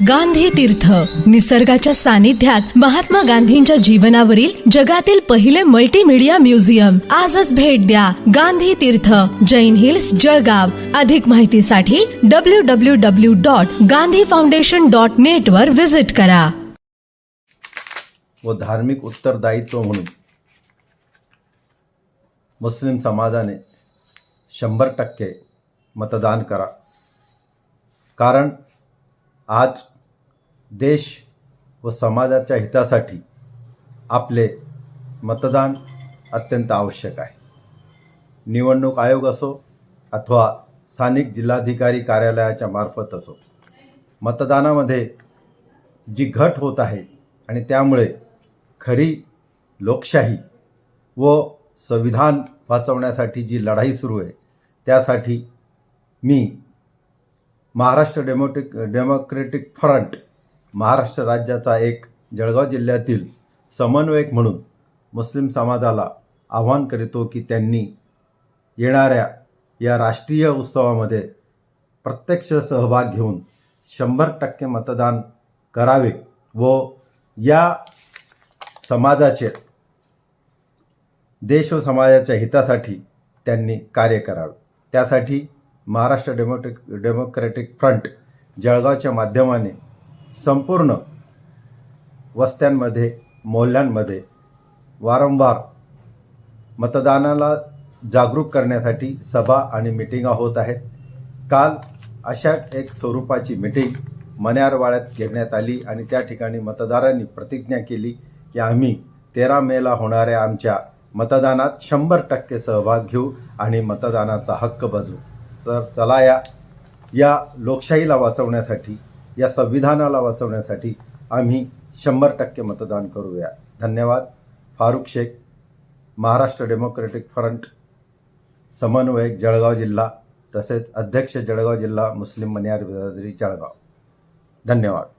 गांधी तीर्थ. निसर्गाच्या सानिध्यात महात्मा गांधींच्या जीवनावरील जगातील पहिले मल्टीमीडिया म्युझियम आजच भेट द्या गांधी तीर्थ. जैन हिल्स जळगाव. अधिक माहितीसाठी W W W dot Gandhi foundation dot net वर व्हिजिट करा. व धार्मिक उत्तरदायित्व म्हणून मुस्लिम समाजाने शंभर टक्के मतदान करा. कारण आज देश व समाजाच्या हितासाठी आपले मतदान अत्यंत आवश्यक आहे. निवडणूक आयोग असो अथवा स्थानिक जिल्हाधिकारी कार्यालयाच्या मार्फत असो मतदानामध्ये जी घट होत आहे आणि त्यामुळे खरी लोकशाही व संविधान वाचवण्यासाठी जी लढाई सुरू आहे त्यासाठी मी Maharashtra demotic democratic front Maharashtra राज्याचा एक जळगाव जिल्ह्यातील समन्वयक म्हणून मुस्लिम समाजाला आव्हान करीतो की त्यांनी येणाऱ्या या राष्ट्रीय उत्सवामध्ये प्रत्यक्ष सहभाग घेऊन शंभर टक्के मतदान करावे व या समाजाचे देश व समाजाच्या हितासाठी त्यांनी कार्य करावे. त्यासाठी महाराष्ट्र डेमोक्रेटिक डेमोक्रॅटिक फ्रंट जळगावच्या माध्यमाने संपूर्ण वस्त्यांमध्ये मोहल्ल्यांमध्ये वारंवार मतदानाला जागरूक करण्यासाठी सभा आणि मिटिंगा होत आहेत. काल अशा एक स्वरूपाची मिटिंग मन्यारवाड्यात घेण्यात आली आणि त्या ठिकाणी मतदारांनी प्रतिज्ञा केली की आम्ही तेरा मेला होणाऱ्या आमच्या मतदानात शंभर टक्के सहभाग घेऊ आणि मतदानाचा हक्क बजवू. तर चला या या लोकशाहीला वाचवण्यासाठी या संविधानाला वाचवण्यासाठी आम्ही शंभर टक्के मतदान करूया. धन्यवाद. फारुख शेख महाराष्ट्र डेमोक्रेटिक फ्रंट समन्वयक जळगाव जिल्हा तसेच अध्यक्ष जळगाव जिल्हा मुस्लिम मनियार बिरादरी जळगाव. धन्यवाद.